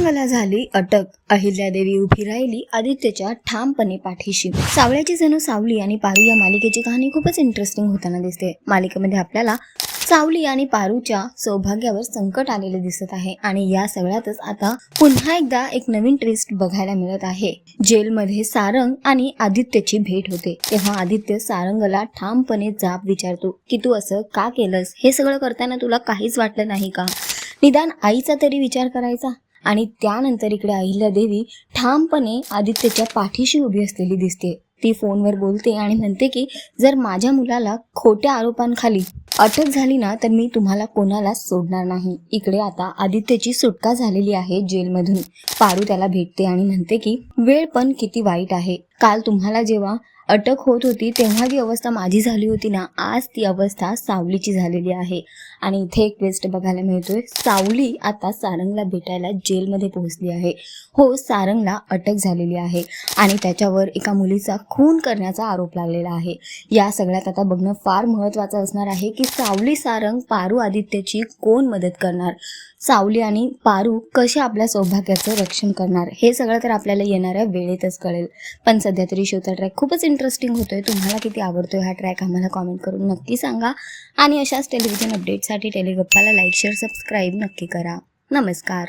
सारंगला झाली अटक. अहिल्यादेवी उभी राहिली आदित्यच्या ठामपणे पाठीशी. सावळ्याची जणू सावली आणि पारू या मालिकेची कहाणी खूपच इंटरेस्टिंग होताना दिसते. मालिकेमध्ये आपल्याला सावली आणि पारूच्या सौभाग्यावर संकट आलेले दिसत आहे आणि या सगळ्यातच आता पुन्हा एकदा एक नवीन ट्विस्ट बघायला मिळत आहे. जेलमध्ये सारंग आणि आदित्यची भेट होते. तेव्हा आदित्य सारंगला ठामपणे जाब विचारतो की तू असं का केलंस? हे सगळं करताना तुला काहीच वाटलं नाही का? निदान आईचा तरी विचार करायचा? आणि त्यानंतर इकडे अहिल्यादेवी ठामपणे आदित्यच्या पाठीशी उभी असलेली दिसते. ती फोनवर बोलते आणि म्हणते की जर माझ्या मुलाला खोट्या आरोपांखाली अटक झाली ना तर मी तुम्हाला कोणालाच सोडणार नाही. इकडे आता आदित्यची सुटका झालेली आहे जेलमधून. पारू त्याला भेटते आणि म्हणते की वेळ पण किती वाईट आहे. काल तुम्हाला जेव्हा अटक होत होती तेव्हा जी अवस्था माझी झाली होती ना आज ती अवस्था सावलीची झालेली आहे. आणि इथे एक ट्विस्ट बघायला मिळतोय. सावली आता सारंगला भेटायला जेलमध्ये पोहोचली आहे. हो सारंगला अटक झालेली आहे आणि त्याच्यावर एका मुलीचा खून करण्याचा आरोप लागलेला आहे. या सगळ्यात आता बघणं फार महत्त्वाचं असणार आहे की सावली सारंग पारू आदित्यची कोण मदत करणार? सावली आणि पारू कसे आपल्या सौभाग्याचं रक्षण करणार? हे सगळं तर आपल्याला येणाऱ्या वेळेतच कळेल. पण सध्या तरी शोचा ट्रॅक खूपच इंटरेस्टिंग होतोय. तुम्हाला किती आवडतोय हा ट्रॅक आम्हाला कॉमेंट करून नक्की सांगा. आणि अशाच टेलिव्हिजन अपडेटसाठी टेलिगप्पाला लाईक शेअर सबस्क्राईब नक्की करा. नमस्कार.